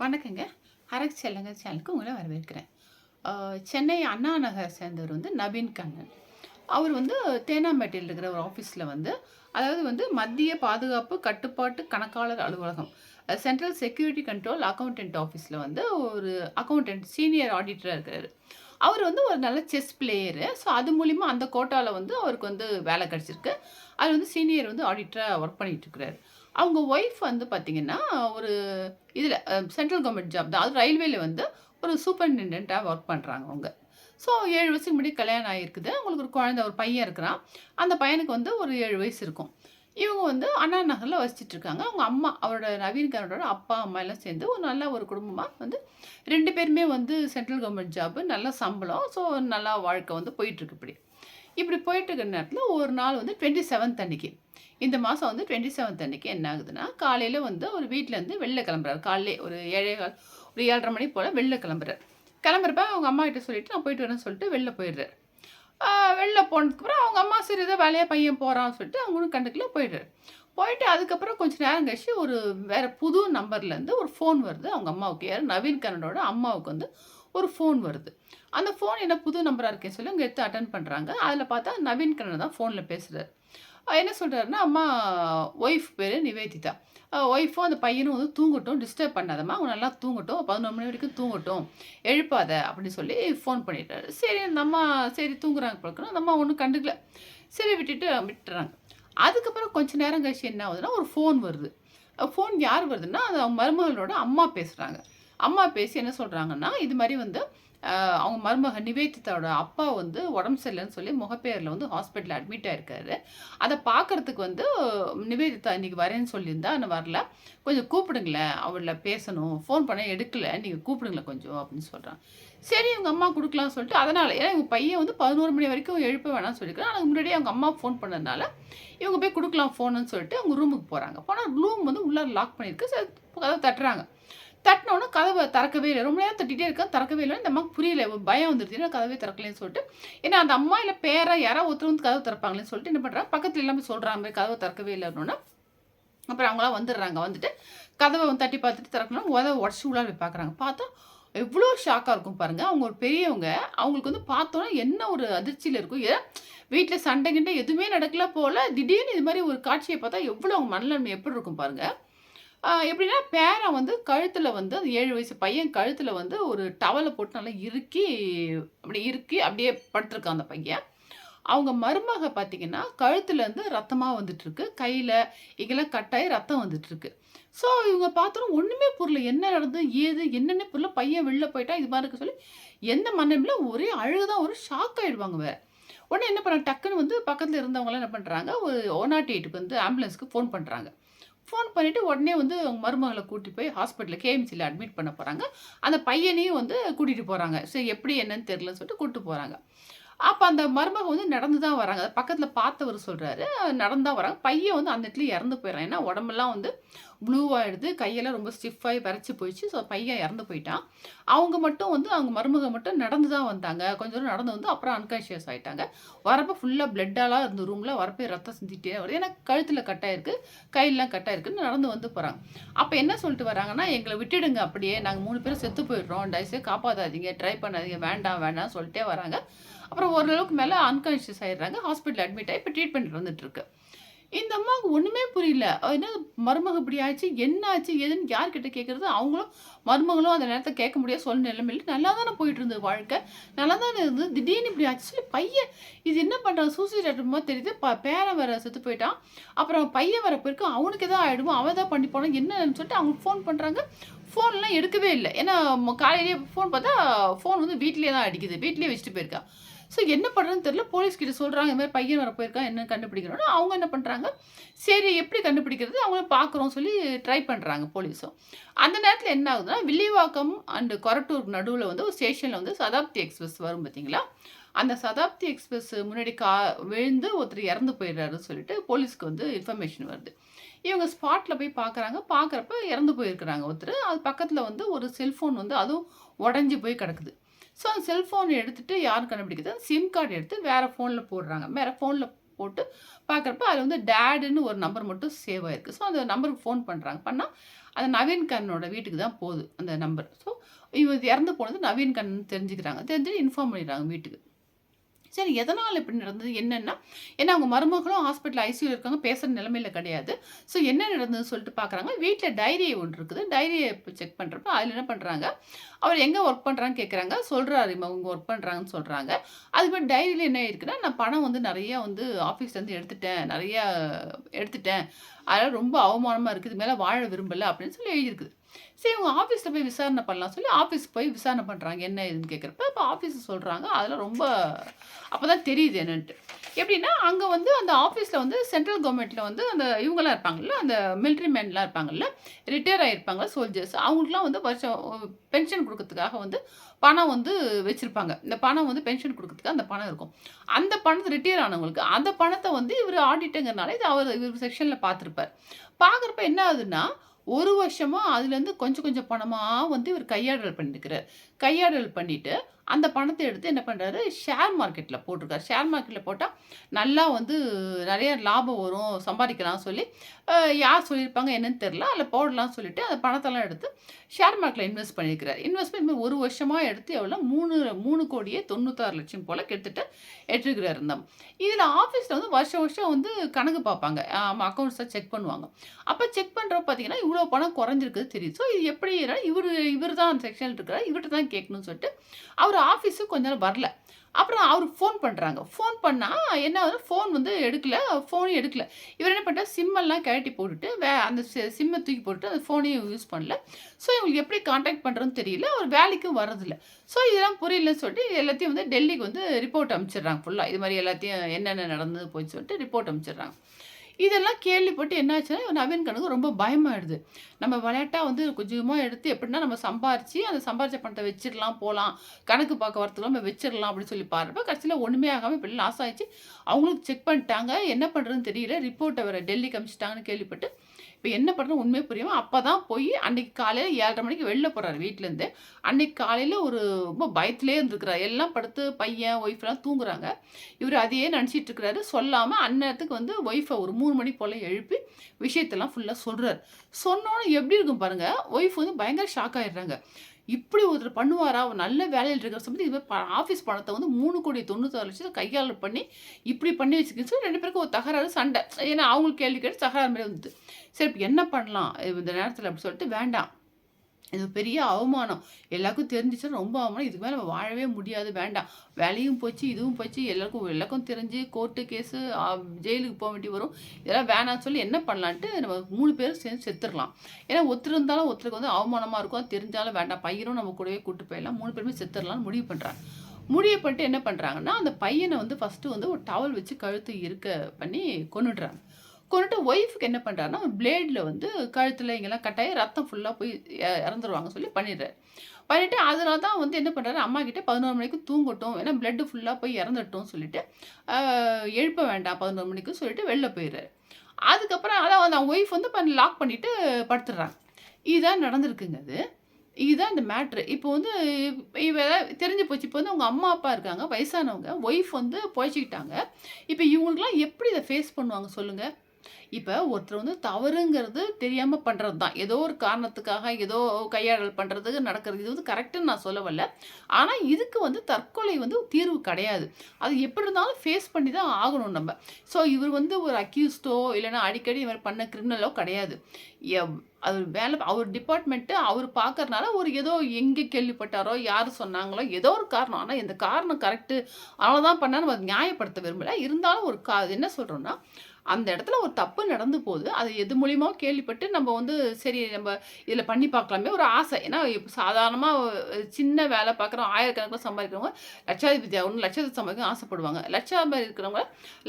வணக்கங்க. ஹரக் செல்லங்க சேனலுக்கு உங்களை வரவேற்கிறேன். சென்னை அண்ணா நகர் சேர்ந்தவர் வந்து நவீன் கண்ணன். அவர் வந்து தேனாம்பேட்டையில் இருக்கிற ஒரு ஆஃபீஸில் வந்து அதாவது வந்து மத்திய பாதுகாப்பு கட்டுப்பாட்டு கணக்காளர் அலுவலகம். சென்ட்ரல் செக்யூரிட்டி கண்ட்ரோல் அக்கவுண்டன்ட் ஆஃபீஸில் வந்து ஒரு அக்கவுண்டன்ட் சீனியர் ஆடிட்டராக இருக்கிறார் அவர் வந்து ஒரு நல்ல செஸ் பிளேயரு. ஸோ அது மூலிமா அந்த கோட்டாவில் வந்து அவருக்கு வந்து வேலை கிடச்சிருக்கு அது வந்து சீனியர் வந்து ஆடிட்டராக ஒர்க் பண்ணிகிட்டு இருக்கிறாரு. அவங்க ஒய்ஃப் வந்து பார்த்தீங்கன்னா, ஒரு இதில் சென்ட்ரல் கவர்மெண்ட் ஜாப் தான். அது ரயில்வேல வந்து ஒரு சூப்பரிண்டென்டென்ட்டா ஒர்க் பண்ணுறாங்க அவங்க. ஸோ ஏழு வயசுக்கு முன்னாடி கல்யாணம் ஆகிருக்குது அவங்களுக்கு ஒரு குழந்த ஒரு பையன் இருக்கிறான். அந்த பையனுக்கு வந்து ஒரு ஏழு வயசு இருக்கும். இவங்க வந்து அண்ணா நகரில் வசிச்சுட்டு இருக்காங்க. அவங்க அம்மா அவரோட நவீன் அப்பா, அம்மா எல்லாம் சேர்ந்து ஒரு நல்ல ஒரு குடும்பமாக வந்து ரெண்டு பேருமே வந்து சென்ட்ரல் கவர்மெண்ட் ஜாப்பு நல்ல சம்பளம். ஸோ நல்லா வாழ்க்கை வந்து போயிட்டுருக்கு இப்படி. இப்படி போயிட்டுருக்க நேரத்தில் ஒரு நாள் வந்து 27த் அன்னைக்கு. இந்த மாதம் வந்து 27த் அன்னைக்கு என்ன ஆகுதுன்னா, காலையில் வந்து அவர் வீட்டிலேருந்து வெளில கிளம்புறாரு. காலையிலே ஒரு 7:15 ஒரு ஏழரை மணி போல் வெளில கிளம்புறாரு. கிளம்புறப்ப அவங்க அம்மாகிட்ட சொல்லிட்டு, நான் போயிட்டு வரேன்னு சொல்லிட்டு வெளில போயிடுறாரு. வெளில போனதுக்கப்புறம் அவங்க அம்மா சரி ஏதோ வேலையாக பையன் போகிறான்னு சொல்லிட்டு அவங்களும் கண்டுக்கல போயிடுறாரு. போயிட்டு அதுக்கப்புறம் கொஞ்சம் நேரம் கழிச்சு ஒரு வேறு புது நம்பர்லேருந்து ஒரு ஃபோன் வருது அவங்க அம்மாவுக்கு. யார் நவீன் கண்ணனோட அம்மாவுக்கு வந்து ஒரு ஃபோன் வருது. அந்த ஃபோன் என்ன புது நம்பரா இருக்கேன்னு சொல்லி அவங்க எடுத்து அட்டன் பண்ணுறாங்க அதில் பார்த்தா நவீன் கண்ணன் தான் ஃபோனில் பேசுகிறார் என்ன சொல்கிறாருன்னா அம்மா ஒய்ஃப் பேர் நிவேதிதா. ஒய்ஃபும் அந்த பையனும் வந்து தூங்கட்டும், டிஸ்டர்ப் பண்ணாதம்மா. அவங்க நல்லா தூங்கட்டும். 11 மணி வரைக்கும் தூங்கட்டும். எழுப்பாத அப்படின்னு சொல்லி ஃபோன் பண்ணிட்டாரு. சரி அந்த அம்மா சரி தூங்குறாங்க பிறக்கணும் அந்த அம்மா ஒன்றும் கண்டுக்கல. சரி விட்டுட்டு விட்டுறாங்க. அதுக்கப்புறம் கொஞ்ச நேரம் கழிச்சு என்ன ஆகுதுன்னா, ஒரு ஃபோன் வருது. ஃபோன் யார் வருதுன்னா, அது அவங்க மருமகளோட அம்மா பேசுகிறாங்க அம்மா பேசி என்ன சொல்கிறாங்கன்னா இது மாதிரி வந்து அவங்க மருமக நிவேதிதாவோட அப்பா வந்து உடம்பு சரியில்லைன்னு சொல்லி முகப்பேரில் வந்து ஹாஸ்பிட்டலில் அட்மிட் ஆயிருக்காரு. அதை பார்க்கறதுக்கு வந்து நிவேதிதா இன்றைக்கி வரேன்னு சொல்லியிருந்தா, ஆனா வரல. கொஞ்சம் கூப்பிடுங்களேன். அவள பேசணும். ஃபோன் பண்ண எடுக்கல. நீங்கள் கூப்பிடுங்களேன் கொஞ்சம் அப்படின்னு சொல்கிறான் சரி இவங்க அம்மா கொடுக்கலாம்னு சொல்லிட்டு அதனால் ஏன்னா இவங்க பையன் வந்து 11 மணி வரைக்கும் எழுப்ப வேணாம்னு சொல்லியிருக்கான். அதுக்கு முன்னாடியே அவங்க அம்மா ஃபோன் பண்ணதுனால, இவங்க போய் கொடுக்கலாம் ஃபோனுன்னு சொல்லிட்டு அவங்க ரூமுக்கு போகிறாங்க போனால் ரூம் வந்து உள்ளார லாக் பண்ணியிருக்கு. சரி கதவ தட்டுறாங்க. தட்டினோன்னு கதவை திறக்கவே இல்லை ரொம்ப நேரம் தட்டிகிட்டே இருக்கேன் திறக்கவே இல்லை இந்த அம்மாவுக்கு புரியல. பயம் வந்துருச்சு. ஏன்னா கதவே திறக்கலன்னு சொல்லிட்டு. ஏன்னா அந்த அம்மா இல்லை பேரை யாராவது ஒருத்தர் வந்து கதவு திறப்பாங்களேன்னு சொல்லிட்டு என்ன பண்ணுறாங்க பக்கத்தில் எல்லாமே சொல்கிற மாதிரி கதவை திறக்கவே இல்லன்னோன, அப்புறம் அவங்களாம் வந்துடுறாங்க. வந்துட்டு கதவை வந்து தட்டி பார்த்துட்டு திறக்கணும் உதவை உடச்சி உள்ளார போய் பார்க்குறாங்க. பார்த்தா எவ்வளோ ஷாக்காக இருக்கும் பாருங்கள் அவங்க ஒரு பெரியவங்க. அவங்களுக்கு வந்து பார்த்தோன்னா என்ன ஒரு அதிர்ச்சியில் இருக்கும். ஏன் வீட்டில் சண்டை கிண்டை எதுவுமே நடக்கல போல் திடீர்னு இது மாதிரி ஒரு காட்சியை பார்த்தா எவ்வளோ அவங்க மனநிலைமை எப்படி இருக்கும் பாருங்கள் எப்படின்னா பேரை வந்து கழுத்தில் வந்து அந்த ஏழு வயசு பையன் கழுத்தில் வந்து ஒரு டவலை போட்டு நல்லா இறுக்கி அப்படி இறுக்கி அப்படியே படுத்திருக்கான் அந்த பையன். அவங்க மருமக பார்த்தீங்கன்னா, கழுத்துலேருந்து ரத்தமாக வந்துட்டுருக்கு. கையில் இங்கெல்லாம் கட்டாயி ரத்தம் வந்துட்டுருக்கு. ஸோ இவங்க பார்த்தாலும் ஒன்றுமே புரியல. என்ன நடந்தது? ஏது? என்னென்ன புரியல. பையன் வெளில போயிட்டா இது மாதிரி இருக்க சொல்லி எந்த மண்ணமில் ஒரே அழுகுதான் ஒரு ஷாக் ஆகிடுவாங்க வேறு உடனே என்ன பண்ணுறாங்க டக்குன்னு வந்து பக்கத்தில் இருந்தவங்களாம் என்ன பண்ணுறாங்க ஒரு 108க்கு வந்து ஆம்புலன்ஸ்க்கு ஃபோன் பண்ணுறாங்க ஃபோன் பண்ணிவிட்டு உடனே வந்து அவங்க மருமகளை கூட்டி போய் ஹாஸ்பிட்டலில் கேஎம்சியில் அட்மிட் பண்ண போகிறாங்க அந்த பையனையும் வந்து கூட்டிகிட்டு போகிறாங்க சரி எப்படி என்னன்னு தெரியலன்னு சொல்லிட்டு கூப்பிட்டு போகிறாங்க அப்போ அந்த மருமக வந்து நடந்து தான் வராங்க. பக்கத்தில் பார்த்தவர் சொல்கிறாரு நடந்து தான் வராங்க. பையன் வந்து அந்த இடத்துல இறந்து போயிடறான் ஏன்னா உடம்பெல்லாம் வந்து ப்ளூ கையெல்லாம் ரொம்ப ஸ்டிஃபாகி பறச்சு போயிடுச்சு. ஸோ பையன் இறந்து போயிட்டான். அவங்க மட்டும் வந்து அவங்க மருமக மட்டும் நடந்து தான் வந்தாங்க. கொஞ்ச தூரம் நடந்து வந்து அப்புறம் அன்கான்ஷியஸ் ஆகிட்டாங்க வரப்போ ஃபுல்லாக பிளட்டாலாம் இருந்த ரூமில் வரப்போ ரத்தம் சிந்திட்டே வருது. ஏன்னா கழுத்தில் கட்டாயிருக்கு. கையெல்லாம் கட்டாயிருக்குன்னு நடந்து வந்து போகிறாங்க அப்போ என்ன சொல்லிட்டு வராங்கன்னா, எங்களை விட்டுடுங்க அப்படியே. நாங்கள் மூணு பேரும் செத்து போயிடுறோம். தயவுசெய்து காப்பாற்றாதீங்க ட்ரை பண்ணாதீங்க. வேண்டாம் வேண்டாம் சொல்லிட்டே வராங்க. அப்புறம் ஓரளவுக்கு மேலே அன்கான்ஷியஸ் ஆயிடுறாங்க. ஹாஸ்பிட்டல் அட்மிட் ஆகி இப்போ ட்ரீட்மெண்ட் வந்துட்டுருக்கு இந்த அம்மாவுக்கு ஒன்றுமே புரியல. என்ன மருமக இப்படி ஆச்சு? என்ன ஆச்சு? எதுன்னு யார்கிட்ட கேட்குறது அவங்களும் மருமகளும் அந்த நேரத்தை கேட்க முடியாத சூழ்நிலை நிலைமையில் நல்லா தானே போயிட்டு இருந்தது வாழ்க்கை. நல்லா தானே இருந்தது. திடீர்னு இப்படி ஆச்சு சொல்லி பையன் இது என்ன பண்ணுறான் சூசைட் அட்டெம்ப்ட் தெரியுது. ப பேரன் வேற செத்து போயிட்டான். அப்புறம் பையன் வர போயிருக்கு அவனுக்கு எதாவது ஆகிடுமோ அவன் தான் பண்ணி போனான். என்னன்னு சொல்லிட்டு அவங்களுக்கு ஃபோன் பண்ணுறாங்க ஃபோன்லாம் எடுக்கவே இல்லை ஏன்னா காலையிலேயே ஃபோன் பார்த்தா ஃபோன் வந்து வீட்லேயே தான் அடிக்குது. வீட்லேயே வச்சுட்டு போயிருக்கா. ஸோ என்ன பண்ணுறதுன்னு தெரியல. போலீஸ் கிட்ட சொல்கிறாங்க இந்த மாதிரி பையன் வர போயிருக்கான். என்னன்னு கண்டுபிடிக்கிறோன்னா அவங்க என்ன பண்ணுறாங்க சரி எப்படி கண்டுபிடிக்கிறது? அவங்கள பார்க்குறோம் சொல்லி ட்ரை பண்ணுறாங்க போலீஸும். அந்த நேரத்தில் என்ன ஆகுதுன்னா, வில்லிவாக்கம் அண்டு கொரட்டூர் நடுவில் வந்து ஒரு ஸ்டேஷனில் வந்து சதாப்தி எக்ஸ்பிரஸ் வரும் பார்த்தீங்களா? அந்த சதாப்தி எக்ஸ்பிரஸ் முன்னாடி கா விழுந்து ஒருத்தர் இறந்து போயிடுறாருன்னு சொல்லிட்டு போலீஸ்க்கு வந்து இன்ஃபர்மேஷன் வருது. இவங்க ஸ்பாட்டில் போய் பார்க்குறாங்க. பார்க்குறப்ப இறந்து போயிருக்கிறாங்க ஒருத்தர் அது பக்கத்தில் வந்து ஒரு செல்ஃபோன் வந்து அதுவும் உடஞ்சி போய் கிடக்குது. ஸோ அந்த செல்ஃபோன் எடுத்துட்டு யார் கண்டுபிடிக்கிறது? சிம் கார்டு எடுத்து வேறு ஃபோனில் போடுறாங்க. வேறு ஃபோனில் போட்டு பார்க்குறப்ப அது வந்து டேடுன்னு ஒரு நம்பர் மட்டும் சேவ் ஆயிருக்கு. ஸோ அந்த நம்பருக்கு ஃபோன் பண்ணுறாங்க பண்ணால் அந்த நவீன்கண்ணனோட வீட்டுக்கு தான் போகுது அந்த நம்பர் ஸோ இவர் இறந்து போனது நவீன் தெரிஞ்சுக்கிறாங்க தெரிஞ்சுட்டு இன்ஃபார்ம் பண்ணிடுறாங்க வீட்டுக்கு சரி எதனால் இப்படி நடந்தது? என்னென்னா ஏன்னா அவங்க மருமகளும் ஹாஸ்பிட்டல் ஐசியூ இருக்காங்க பேசுகிற நிலமையில கிடையாது. ஸோ என்ன நடந்ததுன்னு சொல்லிட்டு பார்க்குறாங்க. வீட்டில் டைரி ஒன்று இருக்குது. டைரியை இப்போ செக் பண்ணுறப்ப அதில் என்ன பண்ணுறாங்க அவர் எங்கே ஒர்க் பண்ணுறான்னு கேட்குறாங்க சொல்கிறாரு அவங்க ஒர்க் பண்ணுறாங்கன்னு சொல்கிறாங்க அதுக்கப்புறம் டைரியில் என்ன இருக்குன்னா நான் பணம் வந்து நிறையா வந்து ஆஃபீஸ்லேருந்து எடுத்துட்டேன். நிறையா எடுத்துட்டேன். அதனால் ரொம்ப அவமானமாக இருக்குது. இது மேலே வாழ விரும்பலை அப்படின்னு சொல்லி எழுதியிருக்குது. சரி இவங்க ஆஃபீஸில் போய் விசாரணை பண்ணலாம் சொல்லி ஆஃபீஸ் போய் விசாரணை பண்ணுறாங்க என்ன இதுன்னு கேட்குறப்ப இப்போ ஆஃபீஸ் சொல்கிறாங்க அதில் ரொம்ப அப்போ தான் தெரியுது என்னன்ட்டு. எப்படின்னா அங்கே வந்து அந்த ஆஃபீஸில் வந்து சென்ட்ரல் கவர்மெண்ட்டில் வந்து அந்த இவங்களாம் இருப்பாங்கல்ல அந்த மிலிட்ரி மேன்லாம் இருப்பாங்கல்ல ரிட்டையர் ஆகியிருப்பாங்க சோல்ஜர்ஸ் அவங்களுக்குலாம் வந்து வருஷம் பென்ஷன் கொடுக்கறதுக்காக வந்து பணம் வந்து வச்சுருப்பாங்க. இந்த பணம் வந்து பென்ஷன் கொடுக்கறதுக்கு அந்த பணம் இருக்கும். அந்த பணத்தை ரிட்டையர் ஆனவங்களுக்கு அந்த பணத்தை வந்து இவர் ஆடிட்டுங்கிறனால இது அவர் இவர் செக்ஷனில் பார்த்துருப்பார். பார்க்குறப்ப என்ன ஆகுதுன்னா ஒரு வருஷமாக அதுலேருந்து கொஞ்சம் கொஞ்சம் பணமாக வந்து இவர் கையாடல் பண்ணிருக்கிறார். கையாடல் பண்ணிவிட்டு அந்த பணத்தை எடுத்து என்ன பண்ணுறாரு ஷேர் மார்க்கெட்டில் போட்டிருக்காரு. ஷேர் மார்க்கெட்டில் போட்டால் நல்லா வந்து நிறைய லாபம் வரும் சம்பாதிக்கலாம் சொல்லி யார் சொல்லியிருப்பாங்க என்னன்னு தெரில அதில் போடலாம்னு சொல்லிட்டு அந்த பணத்தெல்லாம் எடுத்து ஷேர் மார்க்கெட்டில் இன்வெஸ்ட் பண்ணியிருக்கிறார் இன்வெஸ்ட்மெண்ட் ஒரு வருஷமாக எடுத்து எவ்வளோ மூணு மூணு கோடியே தொண்ணூத்தாறு லட்சம் போல் கெடுத்துட்டு எடுத்துக்கிறார் இருந்தோம் இதில் ஆஃபீஸில் வந்து வருஷம் வருஷம் வந்து கணக்கு பார்ப்பாங்க. அக்கௌண்ட்ஸை செக் பண்ணுவாங்க. அப்போ செக் பண்ணுறப்ப பார்த்தீங்கன்னா இவ்வளோ பணம் குறைஞ்சிருக்குது தெரியும் ஸோ இது எப்படி இவர் இவர் தான் அந்த செக்ஷனில் இருக்கிறார். இவர்கிட்ட தான் கேட்கணும்னு சொல்லிட்டு அவர் ஆஃபீஸுக்கு கொஞ்ச நேரம் வரல. அப்புறம் அவர் ஃபோன் பண்ணுறாங்க ஃபோன் பண்ணால் என்ன ஆகுது? ஃபோன் வந்து எடுக்கல. ஃபோனும் எடுக்கல. இவர் என்ன பண்ணிட்டார்? சிம்மெல்லாம் கழட்டி போட்டுட்டு வே அந்த சிம்மை தூக்கி போட்டுட்டு அந்த ஃபோனையும் யூஸ் பண்ணல. ஸோ இவங்களுக்கு எப்படி காண்டாக்ட் பண்ணுறதுன்னு தெரியல. அவர் வேலைக்கும் வரதில்ல ஸோ இதெல்லாம் புரியலன்னு சொல்லிட்டு எல்லாத்தையும் வந்து டெல்லிக்கு வந்து ரிப்போர்ட் அனுப்பிச்சிடுறாங்க ஃபுல்லாக இது மாதிரி எல்லாத்தையும் என்னென்ன நடந்தது போய் சொல்லிட்டு ரிப்போர்ட் அனுப்பிச்சிடுறாங்க இதெல்லாம் கேள்விப்பட்டு என்னாச்சுன்னா நவீன் கணக்கு ரொம்ப பயமாயிடுது. நம்ம விளையாட்டாக வந்து கொஞ்சமாக எடுத்து எப்படின்னா நம்ம சம்பாரித்து அந்த சம்பாரிச்ச பணத்தை வச்சிடலாம் போகலாம் கணக்கு பார்க்க வரத்துக்கு நம்ம வச்சிடலாம் அப்படின்னு சொல்லி பாருப்ப கடைசியில் ஒன்றுமே ஆகாமல் இப்படி லாஸ் ஆயிடுச்சு. அவங்களுக்கு செக் பண்ணிட்டாங்க. என்ன பண்ணுறதுன்னு தெரியல. ரிப்போர்ட்டை வேறு டெல்லிக்கு அமிச்சிட்டாங்கன்னு கேள்விப்பட்டு இப்போ என்ன பண்ணுறது உண்மையை புரியுமோ அப்போ தான் போய் அன்னைக்கு காலையில் ஏழரை மணிக்கு வெளில போகிறாரு வீட்டிலேருந்து அன்னைக்கு காலையில் ஒரு ரொம்ப பயத்திலே இருந்துருக்கிறார். எல்லாம் படுத்து பையன் ஒய்ஃப்லாம் தூங்குறாங்க. இவர் அதையே நினச்சிட்டு இருக்கிறாரு. சொல்லாமல் அந்நேரத்துக்கு வந்து ஒய்ஃபை ஒரு மூணு மணி போல் எழுப்பி விஷயத்தெல்லாம் ஃபுல்லாக சொல்கிறார் சொன்னோன்னே எப்படி இருக்கும் பாருங்கள் ஒய்ஃப் வந்து பயங்கர ஷாக் ஆகிடுறாங்க இப்படி ஒருத்தர் பண்ணுவாரா? அவர் நல்ல வேலையில் இருக்கிற சமயத்து இது ஆஃபீஸ் பணத்தை வந்து மூணு கோடி தொண்ணூத்தாறு லட்சத்தை கையாள பண்ணி இப்படி பண்ணி வச்சுக்கின்னு சொல்லி ரெண்டு பேருக்கும் ஒரு தகராறு சண்டை. ஏன்னா அவங்களுக்கு கேள்வி கேட்டு தகராறு மாதிரி வந்து சரி இப்போ என்ன பண்ணலாம்? இந்த நேரத்தில் அப்படி சொல்லிட்டு வேண்டாம். இது பெரிய அவமானம். எல்லாருக்கும் தெரிஞ்சிச்சுன்னா ரொம்ப அவமானம். இதுக்கு மேலே நம்ம வாழவே முடியாது. வேண்டாம். வேலையும் போச்சு இதுவும் போச்சு. எல்லாருக்கும் எல்லாருக்கும் தெரிஞ்சு கோர்ட்டு கேஸு ஜெயிலுக்கு போக வேண்டி வரும். இதெல்லாம் வேணாம்னு சொல்லி என்ன பண்ணலான்ட்டு நம்ம மூணு பேரும் சேர்ந்து செத்துடலாம் ஏன்னா ஒருத்தர் இருந்தாலும் ஒருத்தருக்கு வந்து அவமானமாக இருக்கும். அது தெரிஞ்சாலும் வேண்டாம். பையனும் நம்ம கூடவே கூட்டு போயிடலாம். மூணு பேருமே செத்துடலாம்னு முடிவு பண்ணுறாங்க முடிவு பண்ணிட்டு என்ன பண்ணுறாங்கன்னா அந்த பையனை வந்து ஃபஸ்ட்டு வந்து ஒரு டவல் வச்சு கழுத்து இருக்க பண்ணி கொண்டுடுறாங்க கொண்டுட்டு ஒய்ஃபுக்கு என்ன பண்ணுறாருன்னா பிளேடில் வந்து கழுத்தில் இங்கெல்லாம் கட்டாயி ரத்தம் ஃபுல்லாக போய் இறந்துருவாங்க சொல்லி பண்ணிடுறாரு. பண்ணிவிட்டு அதனால தான் வந்து என்ன பண்ணுறாரு அம்மா கிட்டே பதினோரு மணிக்கு தூங்கட்டும் ஏன்னா பிளட்டு ஃபுல்லாக போய் இறந்துட்டோம் சொல்லிட்டு எழுப்ப வேண்டாம் பதினோரு மணிக்கு சொல்லிட்டு வெளில போயிடுறாரு. அதுக்கப்புறம் அதான் அந்த ஒய்ஃப் வந்து பண்ணி லாக் பண்ணிவிட்டு படுத்துடுறாங்க. இதுதான் நடந்திருக்குங்க அது. இதுதான் இந்த மேட்ரு இப்போ வந்து இவ தெரிஞ்சு போச்சு. இப்போ வந்து அவங்க அம்மா அப்பா இருக்காங்க வயசானவங்க. ஒய்ஃப் வந்து பொழைச்சிக்கிட்டாங்க. இப்போ இவங்களுக்குலாம் எப்படி இதை ஃபேஸ் பண்ணுவாங்க சொல்லுங்கள் இப்போ ஒருத்தர் வந்து தவறுங்கிறது தெரியாமல் பண்ணுறது தான் ஏதோ ஒரு காரணத்துக்காக ஏதோ கையாடல் பண்ணுறதுக்கு நடக்கிறது. இது வந்து கரெக்டுன்னு நான் சொல்ல வரல. ஆனால் இதுக்கு வந்து தற்கொலை வந்து தீர்வு கிடையாது. அது எப்படி இருந்தாலும் ஃபேஸ் பண்ணி தான் ஆகணும் நம்ம. ஸோ இவர் வந்து ஒரு அக்யூஸ்டோ இல்லைன்னா அடிக்கடி இவர் பண்ண கிரிமினலோ கிடையாது. அவர் வேலை அவர் டிபார்ட்மெண்ட்டு அவர் பார்க்கறனால ஒரு ஏதோ எங்கே கேள்விப்பட்டாரோ யார் சொன்னாங்களோ ஏதோ ஒரு காரணம். ஆனால் இந்த காரணம் கரெக்டு அவ்வளோதான் பண்ணா நம்ம அதை நியாயப்படுத்த விரும்பல. இருந்தாலும் ஒரு கா என்ன சொல்கிறோன்னா அந்த இடத்துல ஒரு தப்பு நடந்து போகுது. அது எது மூலியமாக கேள்விப்பட்டு நம்ம வந்து சரி நம்ம இதில் பண்ணி பார்க்கலாமே ஒரு ஆசை. ஏன்னா இப்போ சாதாரணமாக சின்ன வேலை பார்க்குறோம் ஆயிரக்கணக்கில் சம்பாதிக்கிறவங்க லட்சாதிபதி ஆகணும் லட்சத்தில் சம்பாதிக்கணும் ஆசைப்படுவாங்க. லட்சம் இருக்கிறவங்க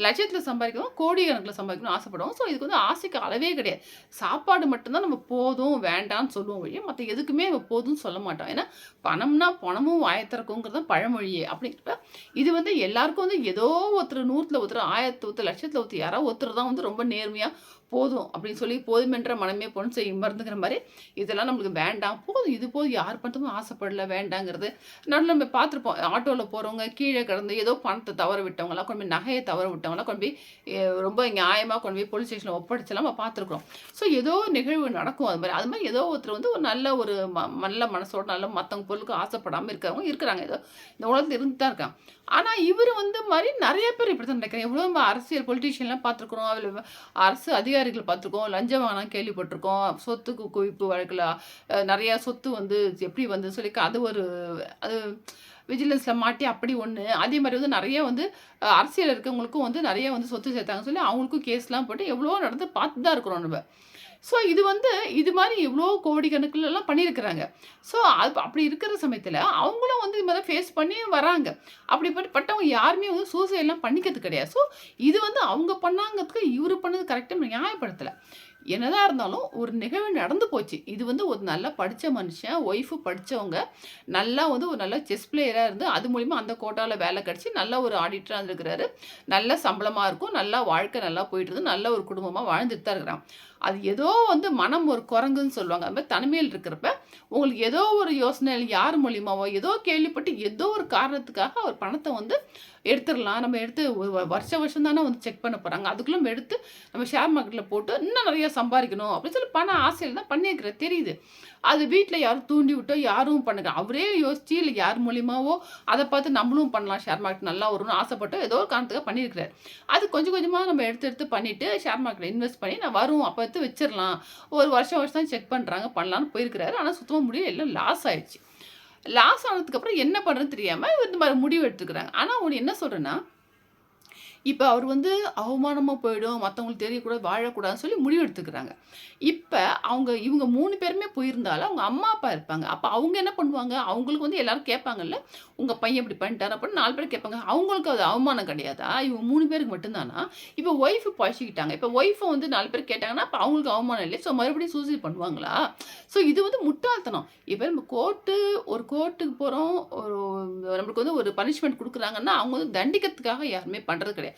லட்சத்தில் சம்பாதிக்கிறவங்க கோடி கணக்கில் சம்பாதிக்கணும் ஆசைப்படுவாங்க. ஸோ இதுக்கு வந்து ஆசைக்கு அளவே கிடையாது. சாப்பாடு மட்டும்தான் நம்ம போதும் வேண்டாம்னு சொல்லுவோம் வழியே மற்ற எதுக்குமே நம்ம போதும்னு சொல்ல மாட்டோம். ஏன்னா பணம்னா பணமும் வாயத்திறக்குங்கிறது பழமொழியே. அப்படிங்கிறப்ப இது வந்து எல்லாருக்கும் வந்து ஏதோ ஒருத்தர் நூற்றில் ஒருத்தர் ஆயிரத்தி ஒருத்தர் லட்சத்தில் ஒருத்தர் யாரோ ஒருத்தர் தான் வந்து ரொம்ப நேர்மையாக போதும் அப்படின்னு சொல்லி போதுமென்ற மனமே பொன் செய்யும் மருந்துங்கிற மாதிரி இதெல்லாம் நம்மளுக்கு வேண்டாம். போதும் இது போதும் யார் பண்ணுறதும் ஆசைப்படல வேண்டாங்கிறது. நடுவில் நம்ம பார்த்துருப்போம் ஆட்டோவில் போகிறவங்க கீழே கிடந்து ஏதோ பணத்தை தவற விட்டவங்களாம் கொண்டு போய் நகையை தவற விட்டவங்களாம் கொண்டு போய் ரொம்ப நியாயமாக கொண்டு போய் போலீஸ் ஸ்டேஷனில் ஒப்படைச்சலாம் நம்ம பார்த்துருக்குறோம். ஸோ ஏதோ நிகழ்வு நடக்கும் அது மாதிரி. அது மாதிரி ஏதோ ஒருத்தர் வந்து ஒரு நல்ல ஒரு ம நல்ல மனசோட நல்ல மற்றவங்க பொருளுக்கு ஆசைப்படாமல் இருக்கிறவங்க இருக்கிறாங்க. ஏதோ இந்த உலகத்தில் இருந்து தான் இருக்காங்க. ஆனால் இவர் வந்து மாதிரி நிறைய பேர் இப்படி தான் நினைக்கிறேன். எவ்வளோ நம்ம அரசியல் பொலிட்டீஷியன்லாம் பார்த்துருக்குறோம். அதில் அரசு அதிகாரிகள் பார்த்துருக்கோம் லஞ்சம் வாங்கினா கேள்விப்பட்டிருக்கோம் சொத்துக்கு குவிப்பு வழக்கில் நிறையா சொத்து வந்து எப்படி வந்து சொல்லி அது ஒரு அது விஜிலன்ஸில் மாட்டி அப்படி ஒன்று அதே மாதிரி வந்து நிறைய வந்து அரசியல் இருக்கவங்களுக்கும் வந்து நிறைய வந்து சொத்து சேர்த்தாங்கன்னு சொல்லி அவங்களுக்கும் கேஸ்லாம் போட்டு எவ்வளோ நடந்து பார்த்து தான் இருக்கிறோம் நம்ம. ஸோ இது வந்து இது மாதிரி எவ்வளோ கோடிக்கணக்கிலலாம் பண்ணியிருக்கிறாங்க. ஸோ அது அப்படி இருக்கிற சமயத்தில் அவங்களும் வந்து இது மாதிரி ஃபேஸ் பண்ணி வராங்க. அப்படிப்பட்டவங்க யாருமே வந்து சூசைட்லாம் பண்ணிக்கிறது கிடையாது. ஸோ இது வந்து அவங்க பண்ணாங்கிறதுக்கு இவர் பண்ணது கரெக்டாக நியாயப்படுத்தலை. என்னதான் இருந்தாலும் ஒரு நிகழ்வு நடந்து போச்சு. இது வந்து ஒரு நல்லா படித்த மனுஷன் ஒய்ஃபு படித்தவங்க நல்லா வந்து ஒரு நல்ல செஸ் பிளேயராக இருந்து அது மூலிமா அந்த கோட்டாவில் வேலை கிடச்சி நல்ல ஒரு ஆடிட்டராக இருந்திருக்கிறாரு. நல்ல சம்பளமாக இருக்கும் நல்லா வாழ்க்கை நல்லா போயிட்டு இருந்து நல்ல ஒரு குடும்பமாக வாழ்ந்துட்டு தான் இருக்கிறான். அது ஏதோ வந்து மனம் ஒரு குரங்குன்னு சொல்லுவாங்க. அது மாதிரி தனிமையில் இருக்கிறப்ப உங்களுக்கு ஏதோ ஒரு யோசனை யார் மூலியமாவோ ஏதோ கேள்விப்பட்டு ஏதோ ஒரு காரணத்துக்காக அவர் பணத்தை வந்து எடுத்துடலாம். நம்ம எடுத்து வ- வருஷ வருஷம் தானே வந்து செக் பண்ண போகிறாங்க அதுக்குள்ள நம்ம எடுத்து நம்ம ஷேர் மார்க்கெட்டில் போட்டு இன்னும் நிறையா சம்பாதிக்கணும் அப்படின்னு சொல்லி பண ஆசையில் தான் பண்ணியிருக்கிற தெரியுது. அது வீட்டில் யாரும் தூண்டி விட்டோ யாரும் பண்ணுங்க அவரே யோசிச்சு இல்லை யார் மூலியமாவோ அதை பார்த்து நம்மளும் பண்ணலாம். ஷேர் மார்க்கெட் நல்லா வரும்னு ஆசைப்பட்டு ஏதோ ஒரு காரணத்துக்காக பண்ணியிருக்கிறார். அது கொஞ்சம் கொஞ்சமாக நம்ம எடுத்து எடுத்து பண்ணிவிட்டு ஷேர் மார்க்கெட்டில் இன்வெஸ்ட் பண்ணி நான் வரும். அப்போ எடுத்து வச்சிடலாம். ஒரு வருஷம் வருஷம் தான் செக் பண்ணுறாங்க பண்ணலான்னு போயிருக்கிறாரு. ஆனால் சுத்தமாக முடியல. எல்லாம் லாஸ் ஆயிடுச்சு. லாஸ் ஆனதுக்கப்புறம் என்ன பண்ணுறதுன்னு தெரியாமல் இந்த மாதிரி முடிவு எடுத்துக்கிறாங்க. ஆனால் ஒன்று என்ன சொல்கிறேன்னா இப்போ அவர் வந்து அவமானமாக போயிடும் மற்றவங்களுக்கு தெரியக்கூடாது வாழக்கூடாதுன்னு சொல்லி முடிவு எடுத்துக்கிறாங்க. இப்போ அவங்க இவங்க மூணு பேருமே போயிருந்தாலும் அவங்க அம்மா அப்பா இருப்பாங்க. அப்போ அவங்க என்ன பண்ணுவாங்க? அவங்களுக்கு வந்து எல்லாரும் கேட்பாங்கல்ல உங்கள் பையன் இப்படி பண்ணிட்டார் அப்படின்னு நாலு பேர் கேட்பாங்க. அவங்களுக்கு அது அவமானம் கிடையாதா? இவங்க மூணு பேருக்கு மட்டும்தானா? இப்போ ஒய்ஃபு பழச்சிக்கிட்டாங்க இப்போ ஒய்ஃபை வந்து நாலு பேர் கேட்டாங்கன்னா அப்போ அவங்களுக்கு அவமானம் இல்லை ஸோ மறுபடியும் சூசைட் பண்ணுவாங்களா? ஸோ இது வந்து முட்டாள்தனம். இப்போ நம்ம கோர்ட்டு ஒரு கோர்ட்டுக்கு போகிறோம் ஒரு நம்மளுக்கு வந்து ஒரு பனிஷ்மெண்ட் கொடுக்குறாங்கன்னா அவங்க வந்து தண்டிக்கிறதுக்காக யாருமே பண்ணுறது கிடையாது.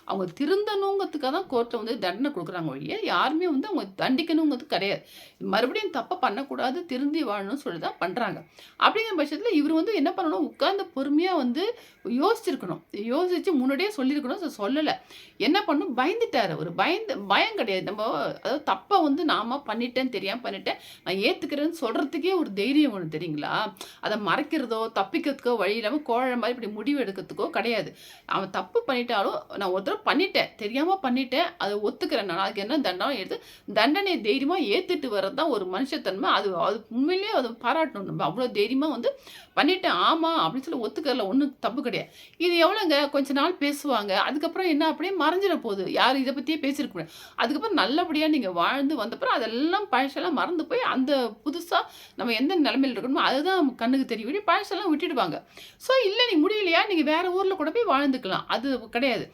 அவங்க திருந்தணுங்கிறதுக்காக தான் கோர்ட்டை வந்து தண்டனை கொடுக்குறாங்க ஒழிய யாருமே வந்து அவங்க தண்டிக்கணுங்கிறது கிடையாது. மறுபடியும் தப்பை பண்ணக்கூடாது திருந்தி வாழணும்னு சொல்லி தான் பண்ணுறாங்க அப்படிங்கிற பட்சத்தில் இவர் வந்து என்ன பண்ணணும்? உட்கார்ந்து பொறுமையாக வந்து யோசிச்சிருக்கணும். யோசித்து முன்னாடியே சொல்லியிருக்கணும் சொல்லலை. என்ன பண்ணும் பயந்துட்டார் ஒரு பயந்து பயம் கிடையாது. நம்ம அதாவது தப்பை வந்து நாம பண்ணிட்டேன்னு தெரியாமல் பண்ணிட்டேன். நான் ஏற்றுக்கிறேன்னு சொல்கிறதுக்கே ஒரு தைரியம் ஒன்று தெரியுங்களா? அதை மறைக்கிறதோ தப்பிக்கிறதுக்கோ வழி இல்லாமல் கோழ மாதிரி இப்படி முடிவு எடுக்கிறதுக்கோ கிடையாது. அவன் தப்பு பண்ணிட்டாலும் நான் ஒருத்தர் பண்ணிட்டேன். தெரியாமல் பண்ணிட்டேன். அதை ஒத்துக்கிறேன். நான் அதுக்கு என்ன தண்டனை எடுத்து தண்டனையை தைரியமாக ஏற்றுட்டு வர்றது தான் ஒரு மனுஷத்தன்மை. அது அது உண்மையிலேயே அது பாராட்டணும். நம்ம அவ்வளோ தைரியமாக வந்து பண்ணிட்டேன். ஆமாம் அப்படின்னு சொல்லி ஒத்துக்கிறல ஒன்றும் தப்பு கிடையாது. இது எவ்வளோங்க கொஞ்ச நாள் பேசுவாங்க. அதுக்கப்புறம் என்ன? அப்படியே மறைஞ்சிட போகுது. யார் இதை பற்றியே பேசியிருக்க முடியாது. அதுக்கப்புறம் நல்லபடியாக நீங்கள் வாழ்ந்து வந்தப்புறம் அதெல்லாம் பழசெல்லாம் மறந்து போய் அந்த புதுசாக நம்ம எந்த நிலமையில் இருக்கணுமோ அதுதான் கண்ணுக்கு தெரிய பழசெல்லாம் விட்டுடுவாங்க. ஸோ இல்லை நீ முடியலையா? நீங்கள் வேறு ஊரில் கூட போய் வாழ்ந்துக்கலாம். அது கிடையாது.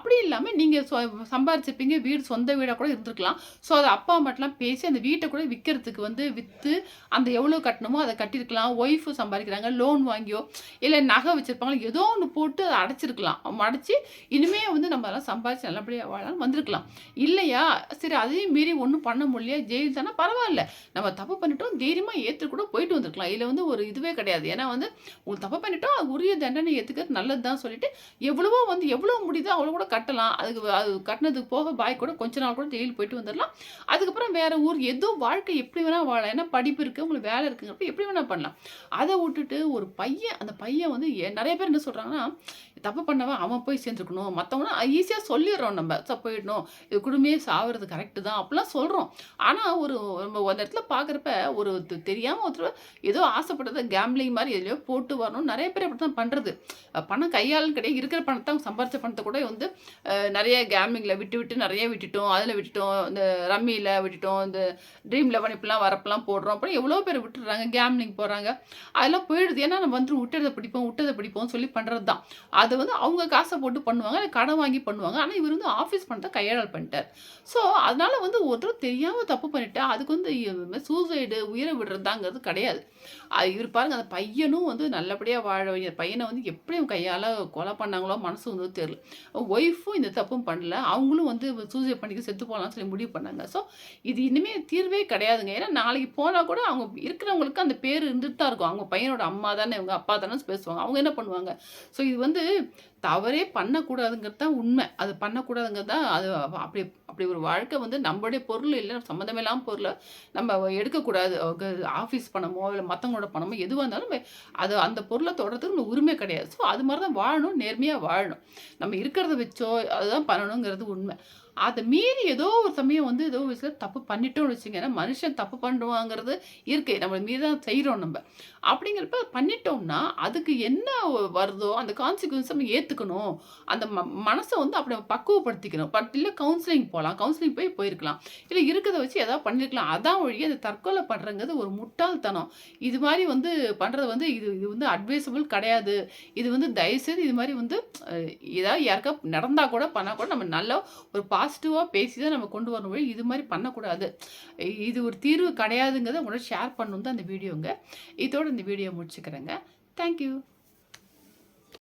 அப்படி இல்லாமல் நீங்கள் சம்பாரிச்சிருப்பீங்க வீடு சொந்த வீடாக கூட இருந்திருக்கலாம். ஸோ அதை அப்பா அம்மாட்டெலாம் பேசி அந்த வீட்டை கூட விற்கிறதுக்கு வந்து விற்று அந்த எவ்வளோ கட்டணுமோ அதை கட்டியிருக்கலாம். ஒய்ஃபு சம்பாதிக்கிறாங்க லோன் வாங்கியோ இல்லை நகை வச்சுருப்பாங்களோ ஏதோ ஒன்று போட்டு அதை அடைச்சிருக்கலாம். அடைச்சி இனிமே வந்து நம்ம அதெல்லாம் சம்பாதிச்சு நல்லபடியாக வாழலாம் வந்திருக்கலாம். இல்லையா? சரி அதையும் மீறி ஒன்றும் பண்ண முடியல. ஜெயில் தானே? பரவாயில்ல. நம்ம தப்பு பண்ணிட்டோம் தைரியமாக ஏற்று கூட போயிட்டு வந்திருக்கலாம். இதில் வந்து ஒரு இதுவே கிடையாது. ஏன்னா வந்து உங்களுக்கு தப்பு பண்ணிட்டோம் அது உரிய தண்டனை ஏற்றுக்கிறது நல்லது தான் சொல்லிட்டு எவ்வளவோ வந்து எவ்வளோ முடியுதோ அவ்வளோ கூட கட்டலாம். அதுக்கு அது கட்டினதுக்கு போக பாய் கூட கொஞ்ச நாள் கூட ஜெயில் போயிட்டு வந்துடலாம். அதுக்கப்புறம் வேறு ஊர் ஏதோ வாழ்க்கை எப்படி வேணால் வாழலாம் ஏன்னா படிப்பு இருக்குது உங்களுக்கு வேலை இருக்குங்கிறப்ப எப்படி வேணால் பண்ணலாம். அதை விட்டுட்டு ஒரு பையன் அந்த பையன் வந்து நிறைய பேர் என்ன சொல்கிறாங்கன்னா தப்பு பண்ணவன் அவன் போய் சேர்ந்துருக்கணும். மற்றவனா ஈஸியாக சொல்லிடுறோம் நம்ம. போயிடணும். இது குடும்பமே சாகிறது கரெக்டு தான் அப்படிலாம் சொல்கிறோம் ஆனால் ஒரு நம்ம அந்த இடத்துல பார்க்குறப்ப ஒரு தெரியாமல் ஒருத்தர் ஏதோ ஆசைப்பட்டதை கேம்லிங் மாதிரி எதுலையோ போட்டு வரணும் நிறைய பேர் அப்படி தான் பண்ணுறது பணம் கையால் கிடையாது. இருக்கிற பணத்தை அவங்க சம்பாரிச்ச பணத்தை கூட வந்து நிறைய கேமிங்கில் விட்டு விட்டு நிறைய விட்டுட்டோம். அதில் விட்டுட்டோம். இந்த ரம்மியில் விட்டுட்டோம். இந்த ட்ரீம் லெவன் இப்படிலாம் வரப்பெல்லாம் போடுறோம். அப்புறம் எவ்வளோ பேர் விட்டுடுறாங்க? கேம்லிங் போகிறாங்க அதெல்லாம் போயிடுது. ஏன்னா நம்ம வந்து விட்டதை பிடிப்போம் விட்டதை பிடிப்போம்னு சொல்லி பண்ணுறது தான். அதை வந்து அவங்க காசை போட்டு பண்ணுவாங்க. இல்லை கடன் வாங்கி பண்ணுவாங்க. ஆனால் இவர் வந்து ஆஃபீஸ் பண்ணுறத கையாடல் பண்ணிட்டார். ஸோ அதனால் வந்து ஒருத்தர் தெரியாமல் தப்பு பண்ணிட்டா அதுக்கு வந்து சூசைடு உயிரை விடுறதாங்கிறது கிடையாது. அது இவர் பாருங்க அந்த பையனும் வந்து நல்லபடியாக வாழ வேண்டிய பையனை வந்து எப்படி கையால் கொலை பண்ணாங்களோ மனசு வந்து தெரியல. ஒய்ஃபும் இந்த தப்பும் பண்ணல. அவங்களும் வந்து சூசைட் பண்ணிக்க செத்து போகலாம்னு சொல்லி முடிவு பண்ணாங்க. ஸோ இது இனிமேல் தீர்வே கிடையாதுங்க. ஏன்னா நாளைக்கு போனால் கூட அவங்க இருக்கிறவங்களுக்கு அந்த பேர் இருந்துட்டு தான் இருக்கும். அவங்க பையனோட அம்மா தானே இவங்க அப்பா தானே பேசுவாங்க. அவங்க என்ன பண்ணுவாங்க? ஸோ இது வந்து தவறே பண்ணக்கூடாதுங்கிறது தான் உண்மை. அது பண்ணக்கூடாதுங்கிறது தான் அது அப்படி அப்படி ஒரு வாழ்க்கை வந்து நம்மளுடைய பொருள் இல்லை. சம்மந்தமில்லாமல் பொருளை நம்ம எடுக்கக்கூடாது. ஆஃபீஸ் பணமோ இல்லை மற்றவங்களோட பணமோ எதுவாக இருந்தாலும் அது அந்த பொருளை தொடர்றதுக்கு உரிமை கிடையாது. ஸோ அது மாதிரி தான் வாழணும் நேர்மையாக வாழணும். நம்ம இருக்கிறத வச்சு ஸோ அதுதான் பண்ணணுங்கிறது உண்மை. அதை மீறி ஏதோ ஒரு சமயம் வந்து ஏதோ ஒரு விஷயத்தில் தப்பு பண்ணிட்டோம்னு வச்சுங்க ஏன்னா மனுஷன் தப்பு பண்ணுவாங்கிறது இருக்கு. நம்ம மீறி தான் செய்கிறோம் நம்ம. அப்படிங்கிறப்ப பண்ணிட்டோம்னா அதுக்கு என்ன வருதோ அந்த கான்சிக்வன்ஸ் நம்ம ஏற்றுக்கணும் அந்த ம மனசை வந்து அப்படி பக்குவப்படுத்திக்கணும். பட் இல்லை கவுன்சிலிங் போகலாம் கவுன்சிலிங் போய் போயிருக்கலாம். இல்லை இருக்கிறத வச்சு எதாவது பண்ணியிருக்கலாம் அதான் ஒழிய அந்த தற்கொலை பண்ணுறங்கிறது ஒரு முட்டாள்தனம். இது மாதிரி வந்து பண்ணுறது வந்து இது இது வந்து அட்வைசபிள் கிடையாது. இது வந்து தயவுசெய்து இது மாதிரி வந்து ஏதாவது யாருக்கா நடந்தால் கூட பண்ணால் கூட நம்ம நல்ல ஒரு பாசிட்டிவாக பேசி தான் நம்ம கொண்டு வரணும் வழி இது மாதிரி பண்ணக்கூடாது. இது ஒரு தீர்வு கிடையாதுங்கிறத உங்களோட ஷேர் பண்ணணும் தான் அந்த வீடியோங்க. இதோட இந்த வீடியோ முடிச்சுக்கிறேங்க. தேங்க்யூ